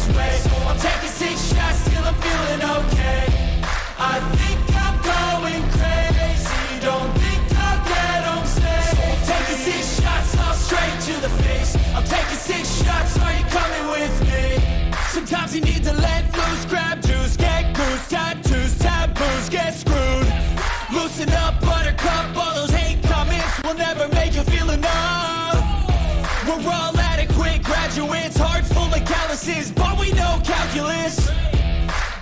this way. So I'm taking six shots till I'm feeling okay. I think I'm going crazy. Don't think I'll get home safe So I'm taking six shots all straight to the face. I'm taking six shots, are you coming with me? Sometimes you need to let loose, grab but we know calculus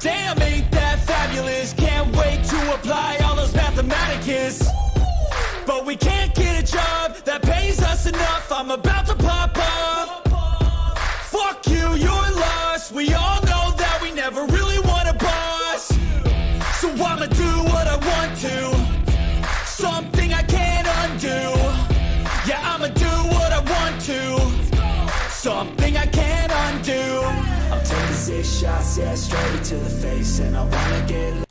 Damn, ain't that fabulous? Can't wait to apply all those mathematicus. But we can't get a job that pays us enough. I'm about to pop off. Shots, yeah, straight to the face. And I wanna get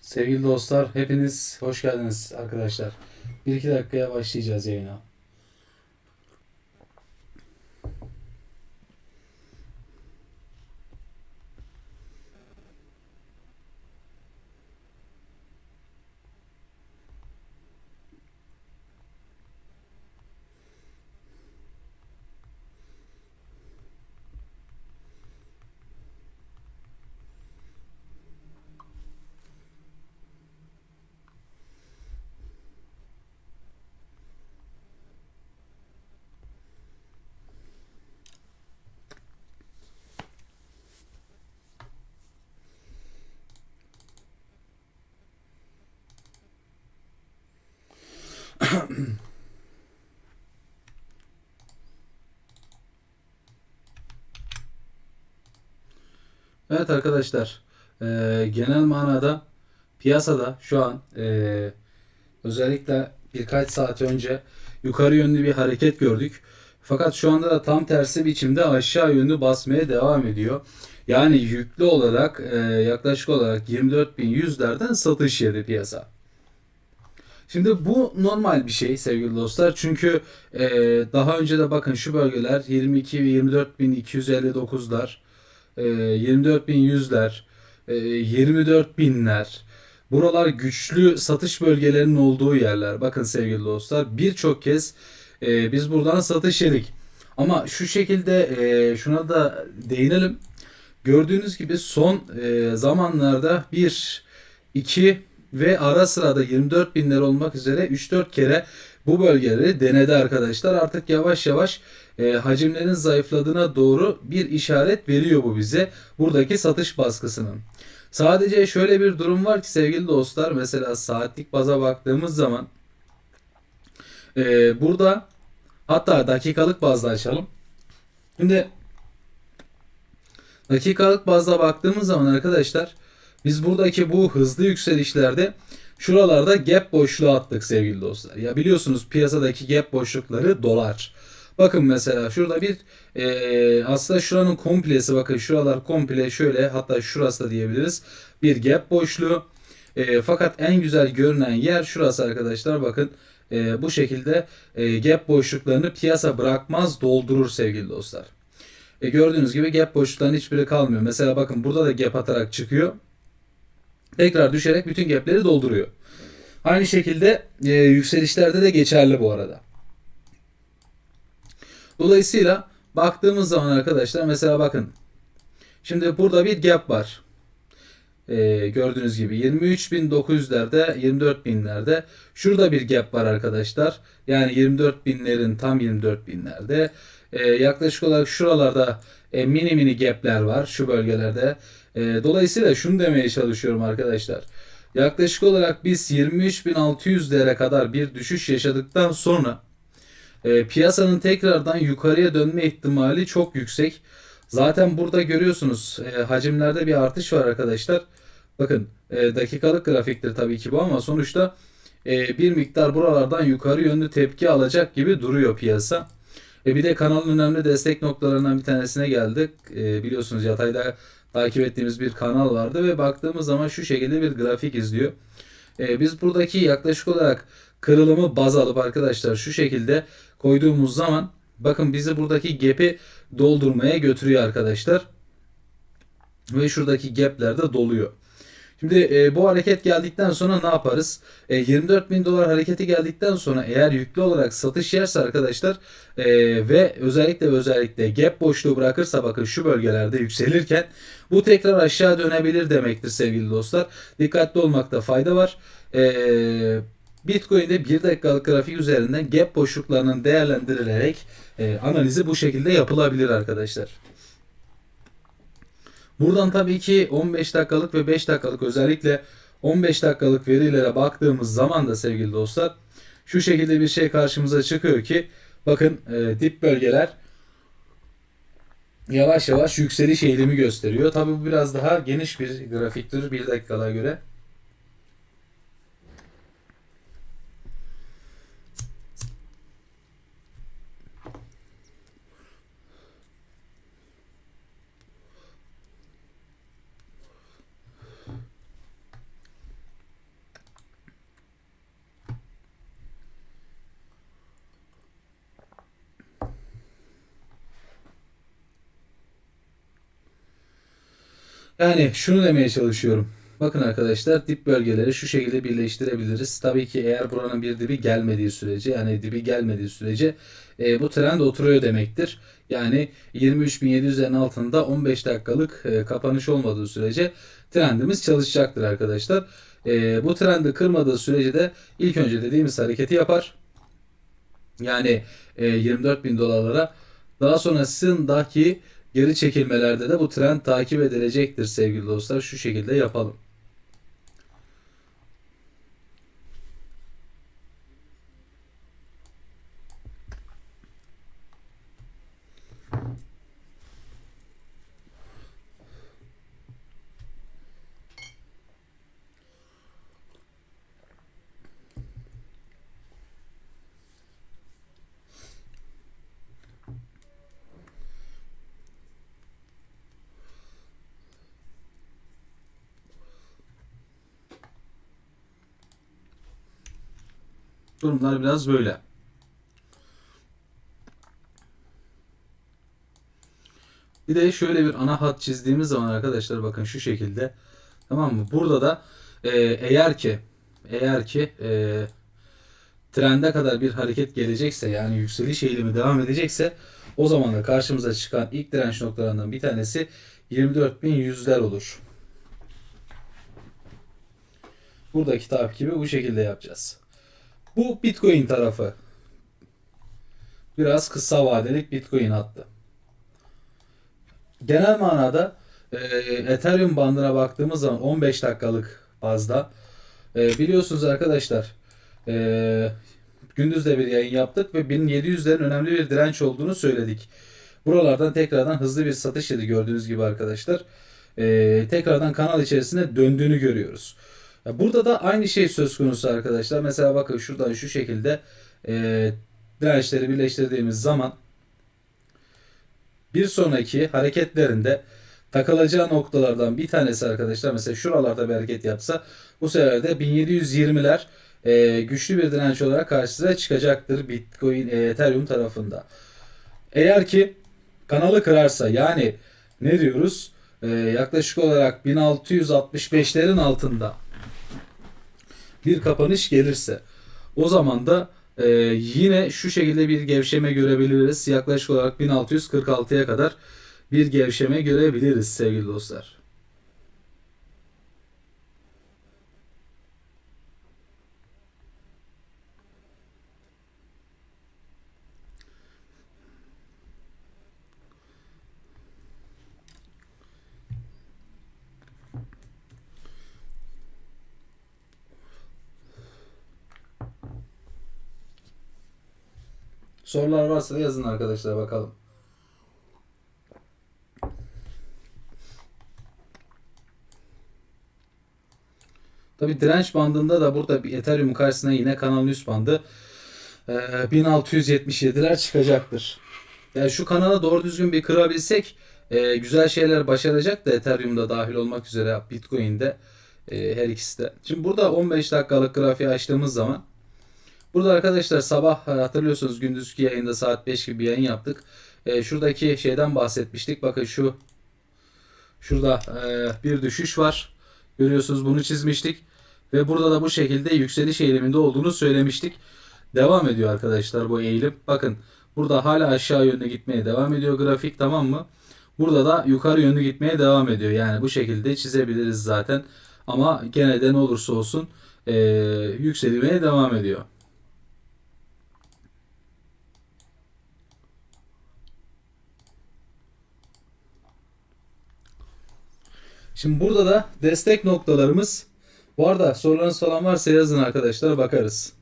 Sevgili dostlar, hepiniz hoş geldiniz arkadaşlar. 1-2 dakikaya başlayacağız yayına. Evet arkadaşlar, eee, genel manada piyasada şu an eee, özellikle birkaç saat önce yukarı yönlü bir hareket gördük. Fakat şu anda da tam tersi biçimde aşağı yönlü basmaya devam ediyor. Yani yüklü olarak eee, yaklaşık olarak 24.100'lerden satış yedi piyasa. Şimdi bu normal bir şey sevgili dostlar. Çünkü eee, daha önce de bakın şu bölgeler 22 ve 24.259'lar, eee 24.100'ler, eee 24.000'ler. Buralar güçlü satış bölgelerinin olduğu yerler. Bakın sevgili dostlar birçok kez eee, biz buradan satış yedik. Ama şu şekilde eee, şuna da değinelim. Gördüğünüz gibi son eee, zamanlarda 1, 2 ve ara sırada 24 binler olmak üzere 3-4 kere bu bölgeleri denedi arkadaşlar. Artık yavaş yavaş e, hacimlerin zayıfladığına doğru bir işaret veriyor bu bize buradaki satış baskısının. Sadece şöyle bir durum var ki sevgili dostlar mesela saatlik baza baktığımız zaman e, burada hatta dakikalık bazda açalım. Şimdi dakikalık bazda baktığımız zaman arkadaşlar biz buradaki bu hızlı yükselişlerde şuralarda gap boşluğu attık sevgili dostlar. Ya biliyorsunuz piyasadaki gap boşlukları dolar. Bakın mesela şurada bir e, aslında şuranın komplesi bakın şuralar komple şöyle hatta şurası da diyebiliriz. Bir gap boşluğu. E, fakat en güzel görünen yer şurası arkadaşlar bakın e, bu şekilde e, gap boşluklarını piyasa bırakmaz doldurur sevgili dostlar. E, gördüğünüz gibi gap boşluklarının hiçbiri kalmıyor. Mesela bakın burada da gap atarak çıkıyor tekrar düşerek bütün gapleri dolduruyor. Aynı şekilde e, yükselişlerde de geçerli bu arada. Dolayısıyla baktığımız zaman arkadaşlar mesela bakın. Şimdi burada bir gap var. e, gördüğünüz gibi 23.900'lerde 24.000'lerde şurada bir gap var arkadaşlar. Yani 24.000'lerin tam 24.000'lerde e, yaklaşık olarak şuralarda e, mini mini gap'ler var şu bölgelerde. E, dolayısıyla şunu demeye çalışıyorum arkadaşlar. Yaklaşık olarak biz 23.600'lere kadar bir düşüş yaşadıktan sonra e, piyasanın tekrardan yukarıya dönme ihtimali çok yüksek. Zaten burada görüyorsunuz e, hacimlerde bir artış var arkadaşlar. Bakın e, dakikalık grafiktir tabii ki bu ama sonuçta e, bir miktar buralardan yukarı yönlü tepki alacak gibi duruyor piyasa. E, bir de kanalın önemli destek noktalarından bir tanesine geldik. E, biliyorsunuz yatayda takip ettiğimiz bir kanal vardı ve baktığımız zaman şu şekilde bir grafik izliyor. E, biz buradaki yaklaşık olarak kırılımı baz alıp arkadaşlar şu şekilde koyduğumuz zaman bakın bizi buradaki gap'i doldurmaya götürüyor arkadaşlar. Ve şuradaki gap'ler de doluyor. Şimdi e, bu hareket geldikten sonra ne yaparız? E, 24 bin dolar hareketi geldikten sonra eğer yüklü olarak satış yerse arkadaşlar e, ve özellikle özellikle gap boşluğu bırakırsa bakın şu bölgelerde yükselirken bu tekrar aşağı dönebilir demektir sevgili dostlar. Dikkatli olmakta fayda var. E, Bitcoin'de 1 dakikalık grafik üzerinden gap boşluklarının değerlendirilerek e, analizi bu şekilde yapılabilir arkadaşlar. Buradan tabii ki 15 dakikalık ve 5 dakikalık özellikle 15 dakikalık verilere baktığımız zaman da sevgili dostlar şu şekilde bir şey karşımıza çıkıyor ki bakın e, dip bölgeler yavaş yavaş yükseliş eğilimi gösteriyor. Tabii bu biraz daha geniş bir grafiktir 1 dakikalığa göre. Yani şunu demeye çalışıyorum. Bakın arkadaşlar dip bölgeleri şu şekilde birleştirebiliriz. Tabii ki eğer buranın bir dibi gelmediği sürece yani dibi gelmediği sürece e, bu trend oturuyor demektir. Yani 23.700'lerin altında 15 dakikalık e, kapanış olmadığı sürece trendimiz çalışacaktır arkadaşlar. E, bu trendi kırmadığı sürece de ilk önce dediğimiz hareketi yapar. Yani e, 24 bin dolarlara daha sonrasındaki geri çekilmelerde de bu trend takip edilecektir sevgili dostlar. Şu şekilde yapalım. Durumlar biraz böyle. Bir de şöyle bir ana hat çizdiğimiz zaman arkadaşlar bakın şu şekilde tamam mı? Burada da e, eğer ki eğer ki e, trende kadar bir hareket gelecekse yani yükseliş eğilimi devam edecekse o zaman da karşımıza çıkan ilk direnç noktalarından bir tanesi 24.100'ler olur. Buradaki takibi bu şekilde yapacağız. Bu Bitcoin tarafı. Biraz kısa vadelik Bitcoin hattı. Genel manada e, Ethereum bandına baktığımız zaman 15 dakikalık bazda e, biliyorsunuz arkadaşlar e, gündüz de bir yayın yaptık ve 1700'lerin önemli bir direnç olduğunu söyledik. Buralardan tekrardan hızlı bir satış yedi gördüğünüz gibi arkadaşlar. E, tekrardan kanal içerisine döndüğünü görüyoruz. Burada da aynı şey söz konusu arkadaşlar. Mesela bakın şuradan şu şekilde e, dirençleri birleştirdiğimiz zaman bir sonraki hareketlerinde takılacağı noktalardan bir tanesi arkadaşlar mesela şuralarda bir hareket yapsa bu sefer de 1720'ler e, güçlü bir direnç olarak karşısına çıkacaktır Bitcoin e, Ethereum tarafında. Eğer ki kanalı kırarsa yani ne diyoruz? E, yaklaşık olarak 1665'lerin altında bir kapanış gelirse o zaman da e, yine şu şekilde bir gevşeme görebiliriz. Yaklaşık olarak 1646'ya kadar bir gevşeme görebiliriz sevgili dostlar. Sorular varsa da yazın arkadaşlar bakalım. Tabi direnç bandında da burada bir Ethereum karşısına yine kanalın üst bandı e, 1677'ler çıkacaktır. Yani şu kanala doğru düzgün bir kırabilsek e, güzel şeyler başaracak da Ethereum'da dahil olmak üzere Bitcoin'de e, her ikisi de. Şimdi burada 15 dakikalık grafiği açtığımız zaman burada arkadaşlar sabah e, hatırlıyorsunuz gündüzki yayında saat 5 gibi yayın yaptık. E, şuradaki şeyden bahsetmiştik. Bakın şu şurada e, bir düşüş var. Görüyorsunuz bunu çizmiştik. Ve burada da bu şekilde yükseliş eğiliminde olduğunu söylemiştik. Devam ediyor arkadaşlar bu eğilim. Bakın burada hala aşağı yönlü gitmeye devam ediyor grafik tamam mı? Burada da yukarı yönlü gitmeye devam ediyor. Yani bu şekilde çizebiliriz zaten. Ama gene de ne olursa olsun e, yükselmeye devam ediyor. Şimdi burada da destek noktalarımız. Bu arada sorularınız falan varsa yazın arkadaşlar bakarız.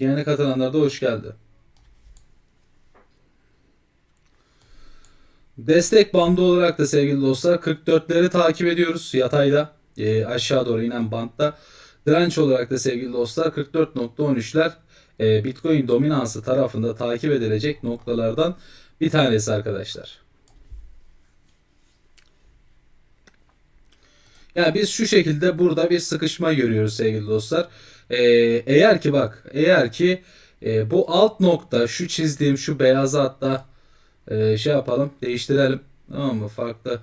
Yeni katılanlar da hoş geldi. Destek bandı olarak da sevgili dostlar 44'leri takip ediyoruz yatayda e, aşağı doğru inen bantta. Direnç olarak da sevgili dostlar 44.13'ler e, Bitcoin dominansı tarafında takip edilecek noktalardan bir tanesi arkadaşlar. Yani biz şu şekilde burada bir sıkışma görüyoruz sevgili dostlar. Ee, eğer ki bak eğer ki e, bu alt nokta şu çizdiğim şu beyazı hatta e, şey yapalım değiştirelim. Tamam mı? Farklı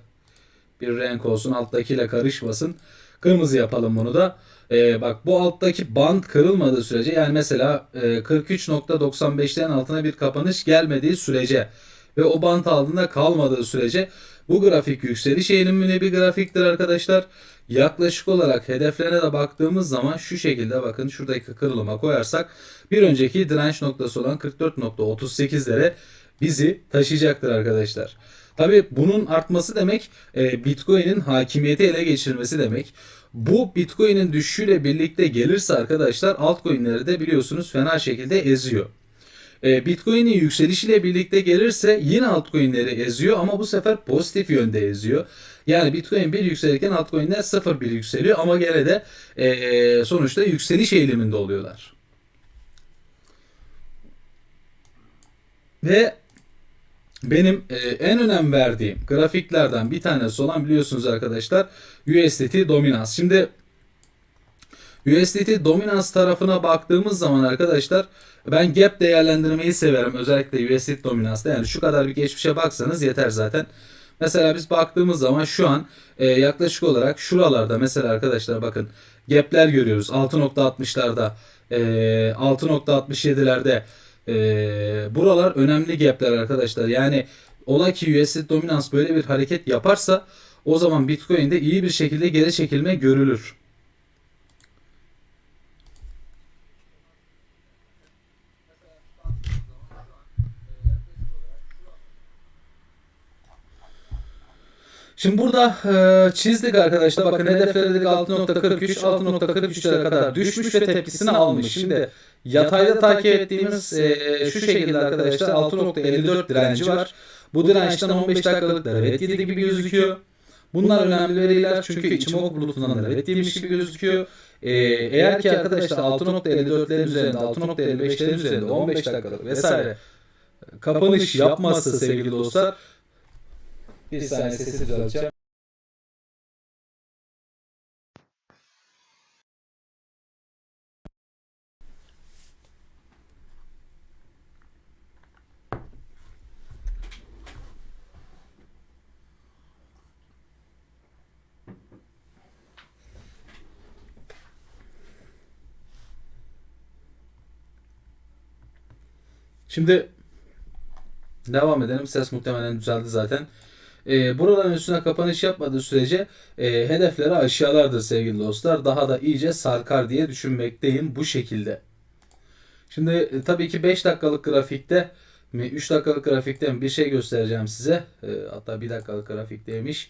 bir renk olsun alttakiyle karışmasın. Kırmızı yapalım bunu da. Ee, bak bu alttaki band kırılmadığı sürece yani mesela e, 43.95'lerin altına bir kapanış gelmediği sürece ve o band altında kalmadığı sürece bu grafik yükseliş eğilimli bir grafiktir arkadaşlar. Yaklaşık olarak hedeflerine de baktığımız zaman şu şekilde bakın şuradaki kırılıma koyarsak bir önceki direnç noktası olan 44.38'lere bizi taşıyacaktır arkadaşlar. Tabi bunun artması demek e, Bitcoin'in hakimiyeti ele geçirmesi demek. Bu Bitcoin'in düşüşüyle birlikte gelirse arkadaşlar altcoin'leri de biliyorsunuz fena şekilde eziyor. E, Bitcoin'in yükselişiyle birlikte gelirse yine altcoin'leri eziyor ama bu sefer pozitif yönde eziyor. Yani Bitcoin bir yükselirken altcoin'ler 0 bir yükseliyor ama gene de e, sonuçta yükseliş eğiliminde oluyorlar. Ve benim e, en önem verdiğim grafiklerden bir tanesi olan biliyorsunuz arkadaşlar USDT dominans. Şimdi USDT dominans tarafına baktığımız zaman arkadaşlar ben gap değerlendirmeyi severim. Özellikle USDT dominansta. Yani şu kadar bir geçmişe baksanız yeter zaten. Mesela biz baktığımız zaman şu an e, yaklaşık olarak şuralarda mesela arkadaşlar bakın gap'ler görüyoruz. 6.60'larda e, 6.67'lerde e, buralar önemli gap'ler arkadaşlar. Yani ola ki USDT dominans böyle bir hareket yaparsa o zaman Bitcoin'de iyi bir şekilde geri çekilme görülür. Şimdi burada e, çizdik arkadaşlar. Bakın hedefleri dedik 6.43, 6.43'lere kadar düşmüş ve tepkisini almış. Şimdi yatayda takip ettiğimiz e, şu şekilde arkadaşlar 6.54 direnci var. Bu dirençten 15 dakikalık da red yedi gibi gözüküyor. Bunlar önemli veriler çünkü içimok bulutundan da red yemiş gibi gözüküyor. Ee, eğer ki arkadaşlar 6.54'lerin üzerinde, 6.55'lerin üzerinde 15 dakikalık vesaire kapanış yapmazsa sevgili dostlar bir saniye sesi düzelteceğim. Şimdi devam edelim. Ses muhtemelen düzeldi zaten. E, buraların üstüne kapanış yapmadığı sürece e, hedefleri aşağılardır sevgili dostlar. Daha da iyice sarkar diye düşünmekteyim bu şekilde. Şimdi e, tabii ki 5 dakikalık grafikte mi 3 dakikalık grafikte mi bir şey göstereceğim size. E, hatta 1 dakikalık grafikteymiş.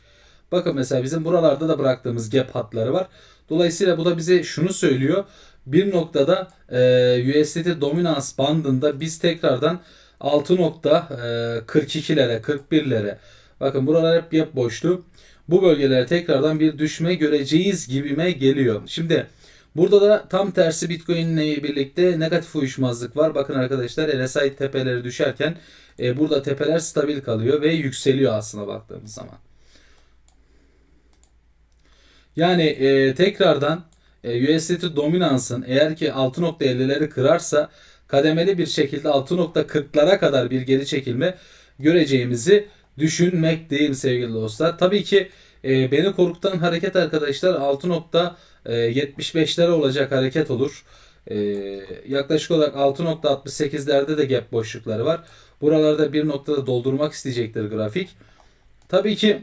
Bakın mesela bizim buralarda da bıraktığımız gap hatları var. Dolayısıyla bu da bize şunu söylüyor. Bir noktada e, USDT dominans bandında biz tekrardan 6.42'lere 41'lere bakın buralar hep gap boştu. Bu bölgelere tekrardan bir düşme göreceğiz gibime geliyor. Şimdi burada da tam tersi Bitcoin ile birlikte negatif uyuşmazlık var. Bakın arkadaşlar RSI tepeleri düşerken e, burada tepeler stabil kalıyor ve yükseliyor aslında baktığımız zaman. Yani e, tekrardan e, USDT dominansın eğer ki 6.50'leri kırarsa kademeli bir şekilde 6.40'lara kadar bir geri çekilme göreceğimizi düşünmekteyim sevgili dostlar. Tabii ki e, beni korkutan hareket arkadaşlar 6.75'lere olacak hareket olur. E, yaklaşık olarak 6.68'lerde de gap boşlukları var. Buralarda bir noktada doldurmak isteyecektir grafik. Tabii ki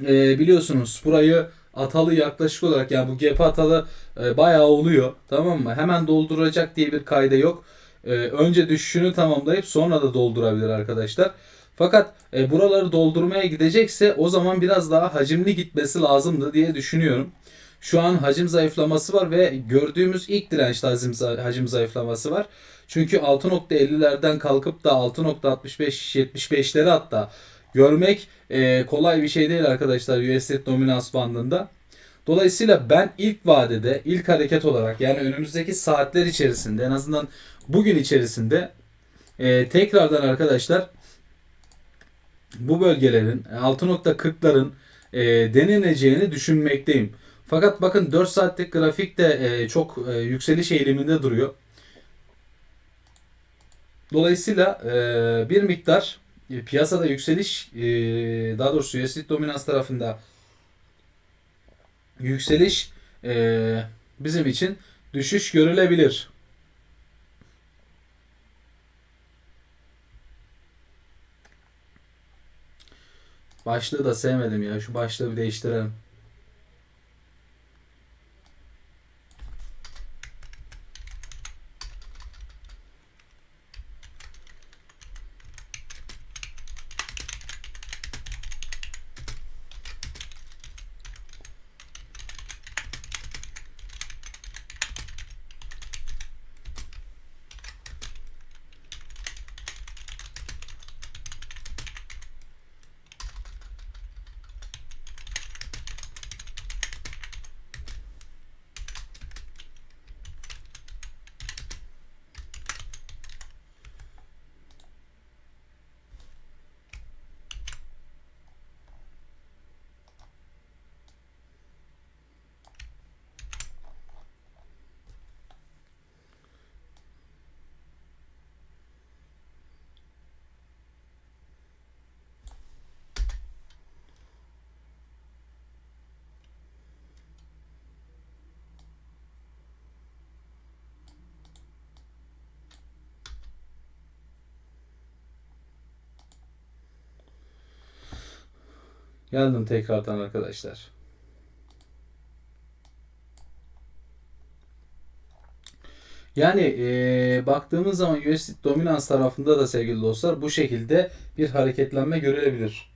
e, biliyorsunuz burayı atalı yaklaşık olarak yani bu gap atalı e, bayağı oluyor tamam mı? Hemen dolduracak diye bir kayda yok. E, önce düşüşünü tamamlayıp sonra da doldurabilir arkadaşlar. Fakat e, buraları doldurmaya gidecekse o zaman biraz daha hacimli gitmesi lazımdı diye düşünüyorum. Şu an hacim zayıflaması var ve gördüğümüz ilk dirençte hacim, hacim zayıflaması var. Çünkü 6.50'lerden kalkıp da 6.65-75'leri hatta görmek e, kolay bir şey değil arkadaşlar USD dominans bandında. Dolayısıyla ben ilk vadede, ilk hareket olarak yani önümüzdeki saatler içerisinde en azından bugün içerisinde e, tekrardan arkadaşlar bu bölgelerin 6.40'ların e, deneneceğini düşünmekteyim. Fakat bakın 4 saatlik grafik de e, çok e, yükseliş eğiliminde duruyor. Dolayısıyla e, bir miktar e, piyasada yükseliş e, daha doğrusu USD dominans tarafında yükseliş e, bizim için düşüş görülebilir. Başlığı da sevmedim ya. Şu başlığı bir değiştirelim. Geldim tekrardan arkadaşlar. Yani e, baktığımız zaman USD dominans tarafında da sevgili dostlar bu şekilde bir hareketlenme görülebilir.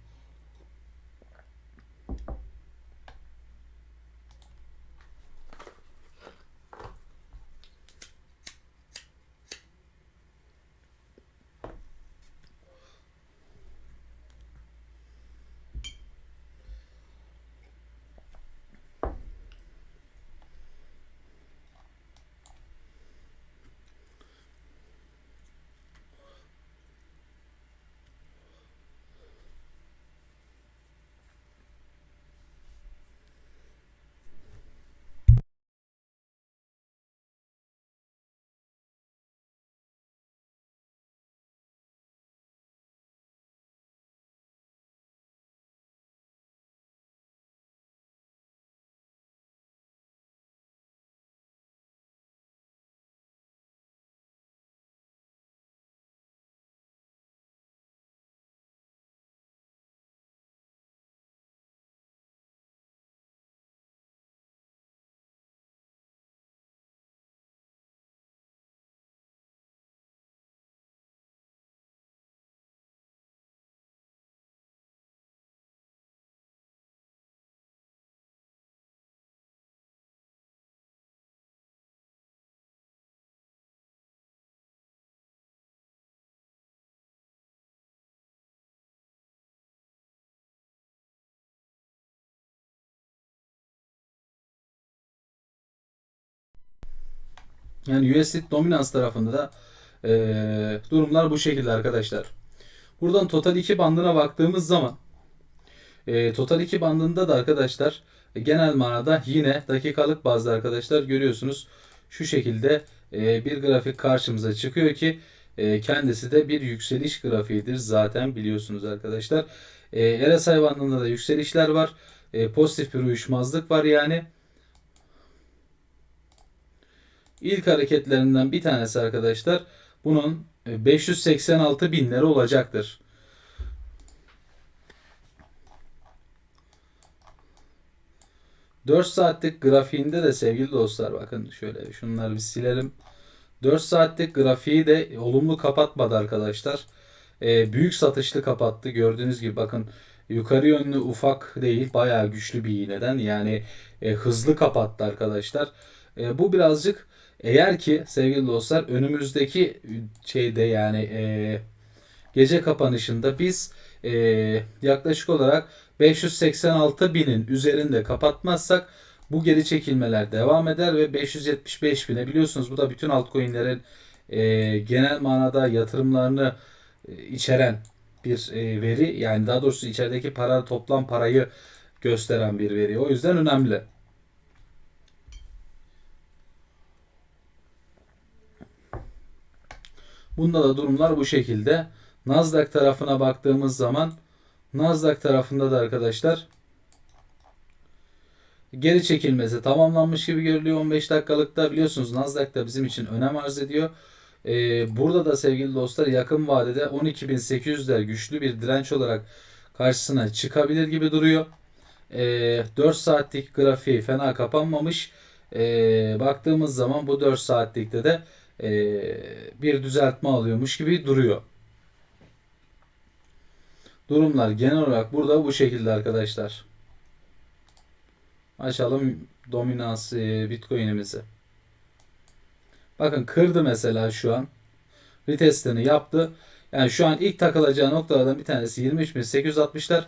Yani USD dominans tarafında da eee, durumlar bu şekilde arkadaşlar. Buradan total 2 bandına baktığımız zaman eee, total 2 bandında da arkadaşlar e, genel manada yine dakikalık bazda arkadaşlar görüyorsunuz şu şekilde e, bir grafik karşımıza çıkıyor ki e, kendisi de bir yükseliş grafiğidir zaten biliyorsunuz arkadaşlar. E, RSI bandında da yükselişler var. E, pozitif bir uyuşmazlık var yani. İlk hareketlerinden bir tanesi arkadaşlar bunun e, 586 binleri olacaktır. Dört saatlik grafiğinde de sevgili dostlar bakın şöyle şunları bir silelim. 4 saatlik grafiği de olumlu kapatmadı arkadaşlar. Ee, büyük satışlı kapattı. Gördüğünüz gibi bakın yukarı yönlü ufak değil bayağı güçlü bir iğneden yani e, hızlı kapattı arkadaşlar. E, bu birazcık eğer ki sevgili dostlar önümüzdeki şeyde yani e, gece kapanışında biz e, yaklaşık olarak 586 binin üzerinde kapatmazsak bu geri çekilmeler devam eder ve 575 bine biliyorsunuz bu da bütün altcoin'lerin e, genel manada yatırımlarını e, içeren bir e, veri. Yani daha doğrusu içerideki para toplam parayı gösteren bir veri. O yüzden önemli. Bunda da durumlar bu şekilde. Nasdaq tarafına baktığımız zaman Nasdaq tarafında da arkadaşlar geri çekilmesi tamamlanmış gibi görülüyor 15 dakikalıkta. Biliyorsunuz Nasdaq da bizim için önem arz ediyor. Ee, burada da sevgili dostlar yakın vadede 12.800'ler güçlü bir direnç olarak karşısına çıkabilir gibi duruyor. Ee, 4 saatlik grafiği fena kapanmamış. Ee, baktığımız zaman bu 4 saatlikte de ee, bir düzeltme alıyormuş gibi duruyor. Durumlar genel olarak burada bu şekilde arkadaşlar. Açalım dominans e, Bitcoin'imizi. Bakın kırdı mesela şu an. Retestini yaptı. Yani şu an ilk takılacağı noktalardan bir tanesi 23.860'lar.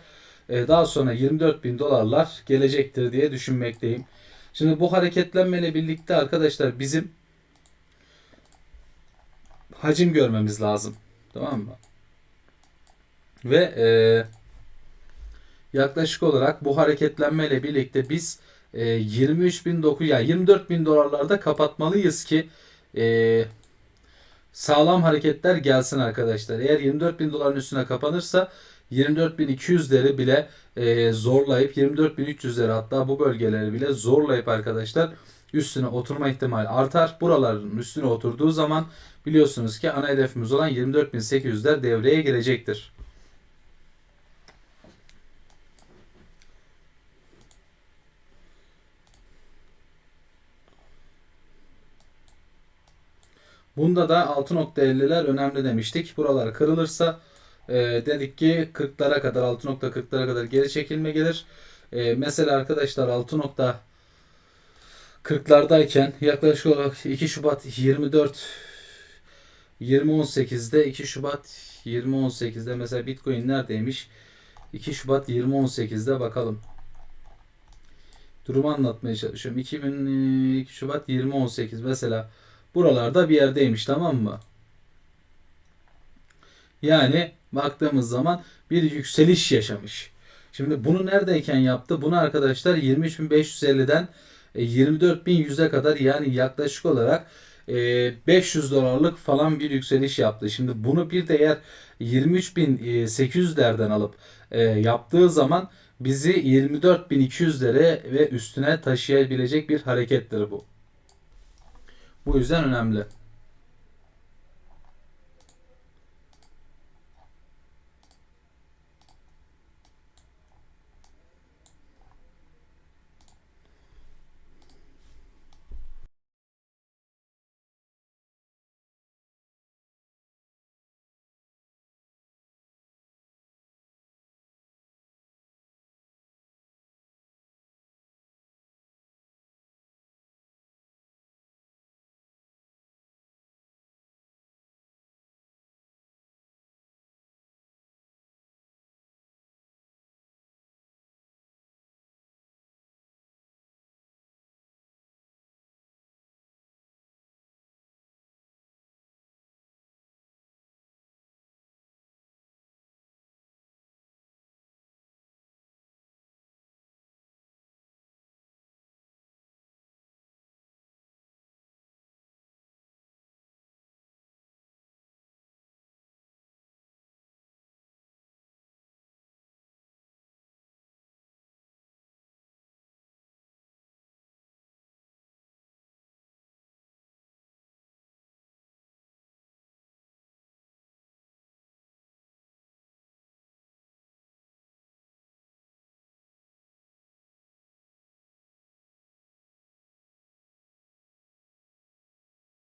E, daha sonra 24.000 dolarlar gelecektir diye düşünmekteyim. Şimdi bu hareketlenmeyle birlikte arkadaşlar bizim hacim görmemiz lazım. Tamam mı? Ve e, yaklaşık olarak bu hareketlenmeyle birlikte biz e, 23.900 yani 24.000 dolarlarda kapatmalıyız ki e, sağlam hareketler gelsin arkadaşlar. Eğer 24.000 doların üstüne kapanırsa 24.200'leri bile e, zorlayıp 24.300'leri hatta bu bölgeleri bile zorlayıp arkadaşlar üstüne oturma ihtimali artar. Buraların üstüne oturduğu zaman biliyorsunuz ki ana hedefimiz olan 24.800'ler devreye girecektir. Bunda da 6.50'ler önemli demiştik. Buralar kırılırsa e, dedik ki 40'lara kadar 6.40'lara kadar geri çekilme gelir. E, mesela arkadaşlar 6.40'lardayken yaklaşık olarak 2 Şubat 24 2018'de 2 Şubat 2018'de mesela Bitcoin neredeymiş? 2 Şubat 2018'de bakalım. Durumu anlatmaya çalışıyorum. 2002 Şubat 2018 mesela buralarda bir yerdeymiş tamam mı? Yani baktığımız zaman bir yükseliş yaşamış. Şimdi bunu neredeyken yaptı? Bunu arkadaşlar 23.550'den 24.100'e kadar yani yaklaşık olarak 500 dolarlık falan bir yükseliş yaptı. Şimdi bunu bir de eğer 23.800'lerden alıp e, yaptığı zaman bizi 24.200'lere ve üstüne taşıyabilecek bir harekettir bu. Bu yüzden önemli.